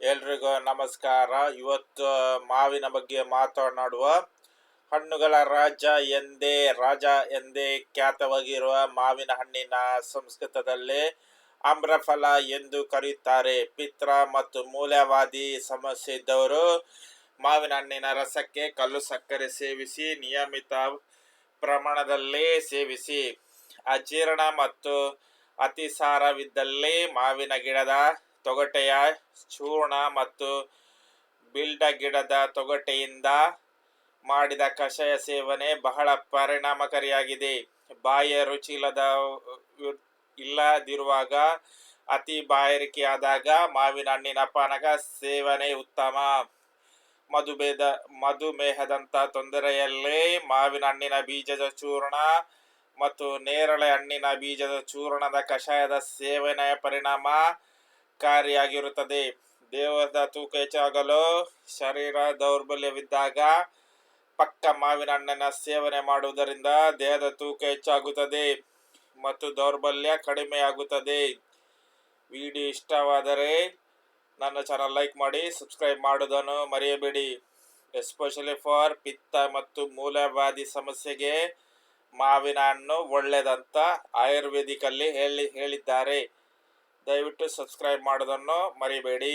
ಎಲ್ರಿಗೂ ನಮಸ್ಕಾರ. ಇವತ್ತು ಮಾವಿನ ಬಗ್ಗೆ ಮಾತನಾಡುವ ಹಣ್ಣುಗಳ ರಾಜ ಎಂದೇ ರಾಜ ಎಂದೇ ಖ್ಯಾತವಾಗಿರುವ ಮಾವಿನ ಹಣ್ಣಿನ ಸಂಸ್ಕೃತದಲ್ಲಿ ಆಮ್ರಫಲ ಎಂದು ಕರೆಯುತ್ತಾರೆ. ಪಿತ್ರ ಮತ್ತು ಮೂಲವಾದಿ ಸಮಸ್ಯೆ ಇದ್ದವರು ಮಾವಿನ ಹಣ್ಣಿನ ರಸಕ್ಕೆ ಕಲ್ಲು ಸಕ್ಕರೆ ಸೇವಿಸಿ, ನಿಯಮಿತ ಪ್ರಮಾಣದಲ್ಲಿ ಸೇವಿಸಿ, ಅಜೀರ್ಣ ಮತ್ತು ಅತಿಸಾರವಿದ್ದಲ್ಲಿ ಮಾವಿನ ಗಿಡದ ತೊಗಟೆಯ ಚೂರ್ಣ ಮತ್ತು ಬಿಲ್ಡ ಗಿಡದ ತೊಗಟೆಯಿಂದ ಮಾಡಿದ ಕಷಾಯ ಸೇವನೆ ಬಹಳ ಪರಿಣಾಮಕಾರಿಯಾಗಿದೆ. ಬಾಯಿಯ ರುಚಿ ಇಲ್ಲದ ಇಲ್ಲದಿರುವಾಗ, ಅತಿ ಬಾಯಾರಿಕೆಯಾದಾಗ ಮಾವಿನ ಹಣ್ಣಿನ ಪಾನಕ ಸೇವನೆ ಉತ್ತಮ. ಮಧುಮೇದ, ಮಧುಮೇಹದಂಥ ತೊಂದರೆಯಲ್ಲಿ ಮಾವಿನ ಹಣ್ಣಿನ ಬೀಜದ ಚೂರ್ಣ ಮತ್ತು ನೇರಳೆ ಹಣ್ಣಿನ ಬೀಜದ ಚೂರ್ಣದ ಕಷಾಯದ ಸೇವನೆ ಪರಿಣಾಮಕಾರಿಯಾಗಿರುತ್ತದೆ ದೇಹದ ತೂಕ ಹೆಚ್ಚಾಗಲು ಶರೀರ ದೌರ್ಬಲ್ಯವಿದ್ದಾಗ ಪಕ್ಕ ಮಾವಿನ ಹಣ್ಣನ್ನು ಸೇವನೆ ಮಾಡುವುದರಿಂದ ದೇಹದ ತೂಕ ಹೆಚ್ಚಾಗುತ್ತದೆ ಮತ್ತು ದೌರ್ಬಲ್ಯ ಕಡಿಮೆಯಾಗುತ್ತದೆ. ವಿಡಿಯೋ ಇಷ್ಟವಾದರೆ ನನ್ನ ಚಾನಲ್ ಲೈಕ್ ಮಾಡಿ ಸಬ್ಸ್ಕ್ರೈಬ್ ಮಾಡೋದನ್ನು ಮರೆಯಬೇಡಿ. ಎಸ್ಪೆಷಲಿ ಫಾರ್ ಪಿತ್ತ ಮತ್ತು ಮೂಲವ್ಯಾಧಿ ಸಮಸ್ಯೆಗೆ ಮಾವಿನ ಹಣ್ಣು ಒಳ್ಳೆಯದಂತ ಆಯುರ್ವೇದಿಕಲ್ಲಿ ಹೇಳಿ ಹೇಳಿದ್ದಾರೆ. ದಯವಿಟ್ಟು ಸಬ್ಸ್ಕ್ರೈಬ್ ಮಾಡೋದನ್ನು ಮರಿಬೇಡಿ.